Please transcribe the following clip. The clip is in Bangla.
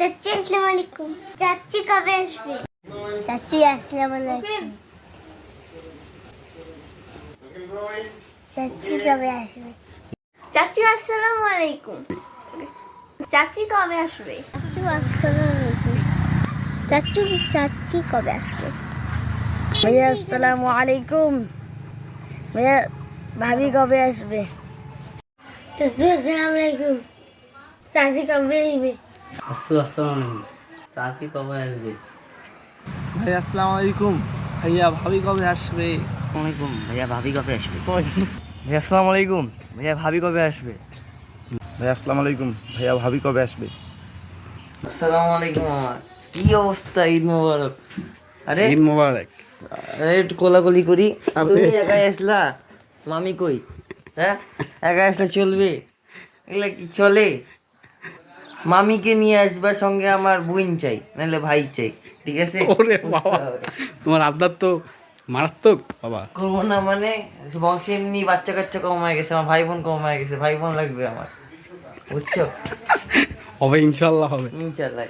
আলাইকুম চাচি কবে আসবে? চাচি আসসালামু আলাইকুম চাচি কবে আসবে? চাচি আসসালামু আলাইকুম চাচি কবে আসবে? চাচি আসসালামু আলাইকুম চাচু চাচি কবে আসবে? ভাইয়া আসসালামু আলাইকুম ভাইয়া ভাবি কবে আসবে? চাচু আসসালামু আলাইকুম চাচি কবে আসবে? আসু আসসালাম চাষি কবে আসবে? ভাই আসসালামু আলাইকুম। ভাইয়া ভাবি কবে আসবে? ওয়ালাইকুম। ভাইয়া ভাবি কবে আসবে? ভাইয়া আসসালামু আলাইকুম। ভাইয়া ভাবি কবে আসবে? ভাইয়া আসসালামু আলাইকুম। ভাইয়া ভাবি কবে আসবে? আসসালামু আলাইকুম। আমার কি অবস্থা ঈদ মোবারক? আরে ঈদ মোবারক। আরে একটু কোলাকুলি করি। একাই আসলা? মামি কই? হ্যাঁ? একা আসলে চলবে? এগুলা কি চলে? মামিকে নিয়ে আসবার সঙ্গে আমার বোন চাই নাহলে ভাই চাই ঠিক আছে? ওরে বাবা। তোমার আবদার তো মারাত্মক বাবা। করব না মানে বংশে এমনি বাচ্চা কাচ্চা কমায় হয়ে গেছে আমার ভাই বোন কমায় হয়ে গেছে ভাই বোন লাগবে আমার বুঝছ? হবে ইনশাল্লাহ হবে। ইনশাল্লাহ